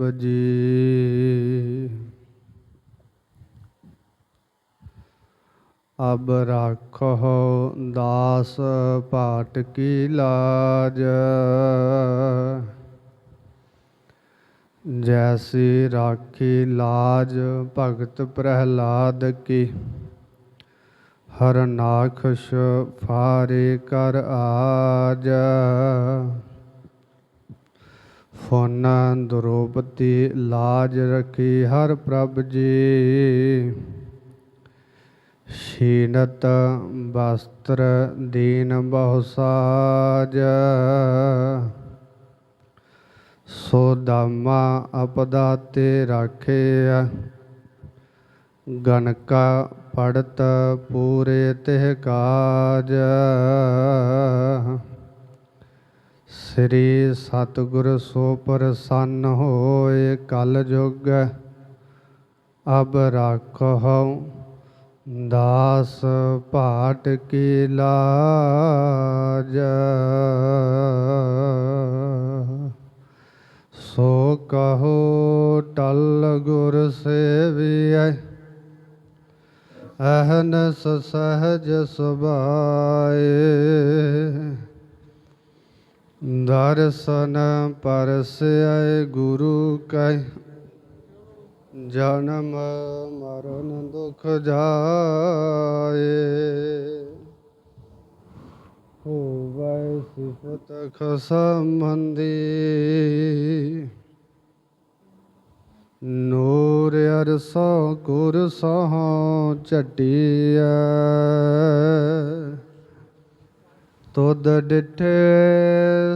ਸਾਹਿਬ ਜੀ ਅਬ ਰਾਖੋ ਦਾਸ ਪਾਟ ਕੀ ਲਾਜ। ਜੈਸੀ ਰਾਖੀ ਲਾਜ ਭਗਤ ਪ੍ਰਹਿਲਾਦ ਕੀ। ਹਰ ਨਾਖਸ਼ ਫਾਰੇ ਕਰ ਆਜ। ਫੋਨ ਦਰੋਪਤੀ ਲਾਜ ਰਖੀ ਹਰ ਪ੍ਰਭ ਜੀ। ਸ਼ੀਨਤ ਵਸਤਰ ਦੀਨ ਬਹੁ ਸਾਜ। ਸੋ ਦਾਮਾ ਅਪਦਾ ਤੇ ਰਾਖੇ ਗਨਕਾ ਪੜਤ ਪੂਰੇ ਤਿਹ ਕਾਜ। ਸ੍ਰੀ ਸਤਿਗੁਰ ਸੋ ਪ੍ਰਸੰਨ ਹੋਏ, ਕਲ ਜੁਗ ਅਬ ਰਾਖੋ ਦਾਸ ਭਾਟ ਕੀ ਲਾਜ। ਸੋ ਕਹੋ ਟਲ ਗੁਰ ਸੇਵੀਐ, ਅਹਨਸ ਸਹਜ ਸੁਭਾਏ। ਦਰਸ਼ਨ ਪਰਸੈ ਗੁਰੂ ਕੈ ਜਨਮ ਮਰਨ ਦੁਖ ਜਾਏ। ਹੋਵੈ ਸਿਫਤ ਖਸਮੰਦੀ, ਨੂਰ ਅਰਸਾ ਗੁਰ ਸਹ ਝਟਿਐ। ਤੁਧ ਡਿਠੇ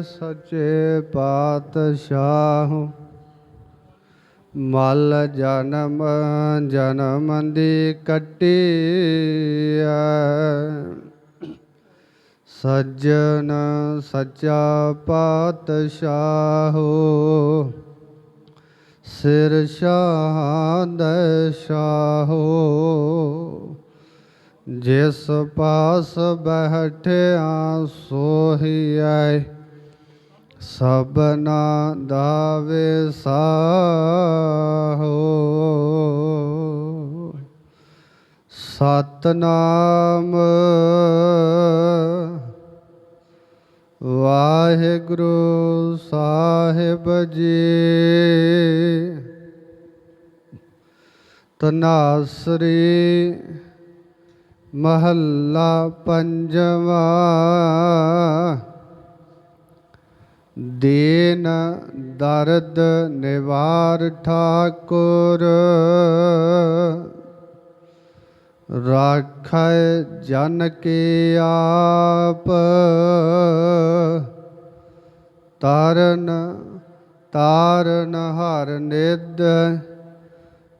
ਸੱਚੇ ਪਾਤਸ਼ਾਹ, ਮਲ ਜਨਮ ਜਨਮ ਦੀ ਕੱਟੀ ਸੱਜਣ ਸੱਚਾ ਪਾਤਸ਼ਾਹ, ਸਿਰ ਸ਼ਾਹ ਸ਼ਾਹੋ ਜਿਸ ਪਾਸ ਬਹਿਠਿਆ ਸੋਹੀਐ ਸਭਨਾ ਦਾਵੇ ਸਾਹੋ। ਸਤਨਾਮ ਵਾਹਿਗੁਰੂ ਸਾਹਿਬ ਜੀ ਤਨਾਸਰੀ ਮਹੱਲਾ ਪੰਜਵਾ। ਦੇਨ ਦਰਦ ਨਿਵਾਰ ਠਾਕੁਰ। ਰਾਖੈ ਜਨ ਕੀ ਆਪ। ਤਾਰਨ ਤਾਰਨ ਹਰ ਨਿਦ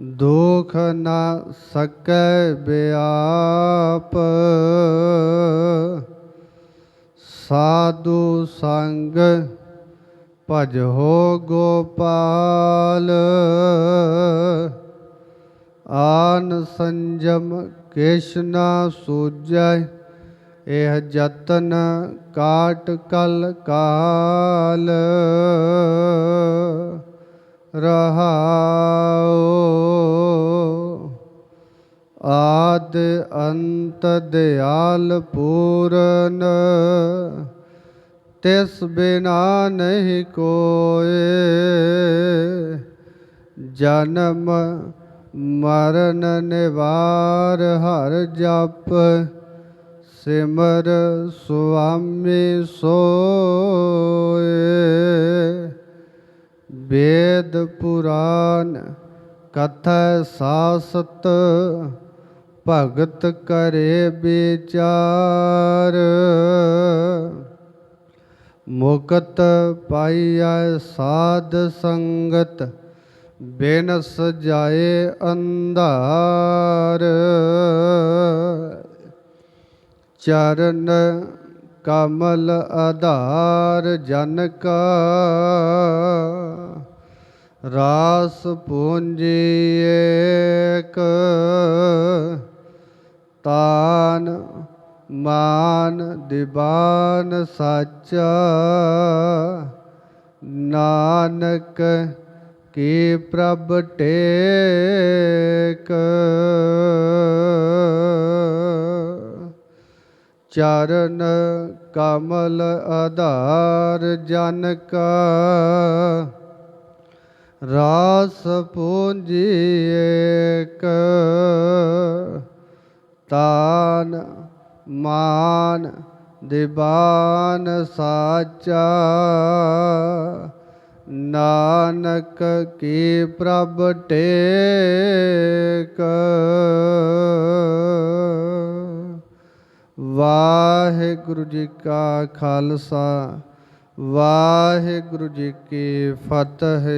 ਦੁਖ ਨਾ ਸਕੈ ਬਿਆਪ। ਸਾਧੂ ਸੰਗ ਭਜੋ ਗੋਪਾਲ। ਆਨ ਸੰਜਮ ਕੇਸ਼ਨਾ ਸੂਜੈ ਇਹ ਜਤਨ ਕਾਟ ਕਲ ਕਾਲ। ਰਹਾਉ ਅੰਤ ਦਿਆਲ ਪੂਰਨ, ਤਿਸ ਬਿਨਾ ਨਹੀਂ ਕੋਏ। ਜਨਮ ਮਰਨ ਨਿਵਾਰ ਹਰ ਜਪ, ਸਿਮਰ ਸੁਆਮੀ ਸੋਏ। ਵੇਦ ਪੁਰਾਨ ਕਥਾ ਸਾਸਤ ਭਗਤ ਕਰੇ ਵਿਚਾਰ। ਮੁਕਤ ਪਾਈਐ ਸਾਧ ਸੰਗਤ ਬਿਨ ਸਜਾਏ ਅੰਧਾਰ। ਚਰਨ ਕਮਲ ਆਧਾਰ ਜਨ ਕਾ, ਰਾਸ ਪੂੰਜੀ ਏਕ। ਮਾਨ ਦਿਬਾਨ ਸਾਚਾ, ਨਾਨਕ ਕੀ ਪ੍ਰਭ ਟੇਕ। ਚਰਨ ਕਮਲ ਆਧਾਰ ਜਨ ਕਾ, ਰਾਸ ਪੂੰਜੀ ਏਕ। ਤਾਨ ਮਾਨ ਦਿਬਾਨ ਸਾਚਾ। ਨਾਨਕ ਕੀ ਪ੍ਰਭ ਟੇਕ। ਵਾਹਿਗੁਰੂ ਜੀ ਕਾ ਖਾਲਸਾ, ਵਾਹਿਗੁਰੂ ਜੀ ਕੀ ਫਤਿਹ।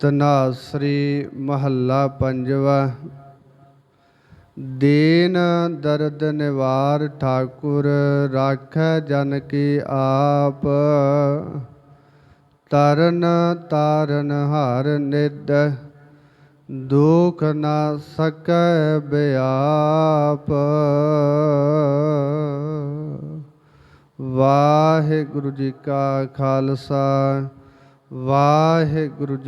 ਤਨਾਸਰੀ ਮਹੱਲਾ ਪੰਜਵਾ। ਦੀਨ ਦਰਦ ਨਿਵਾਰ ਠਾਕੁਰ ਰਾਖੈ ਜਨ ਕੀ ਆਪ। ਤਰਨ ਤਾਰਨ ਹਰ ਨਿਦ ਦੁਖ ਨਾ ਸਕੈ ਬਿਆਪ। ਵਾਹਿਗੁਰੂ ਜੀ ਕਾ ਖਾਲਸਾ, ਵਾਹਿਗੁਰੂ ਜੀ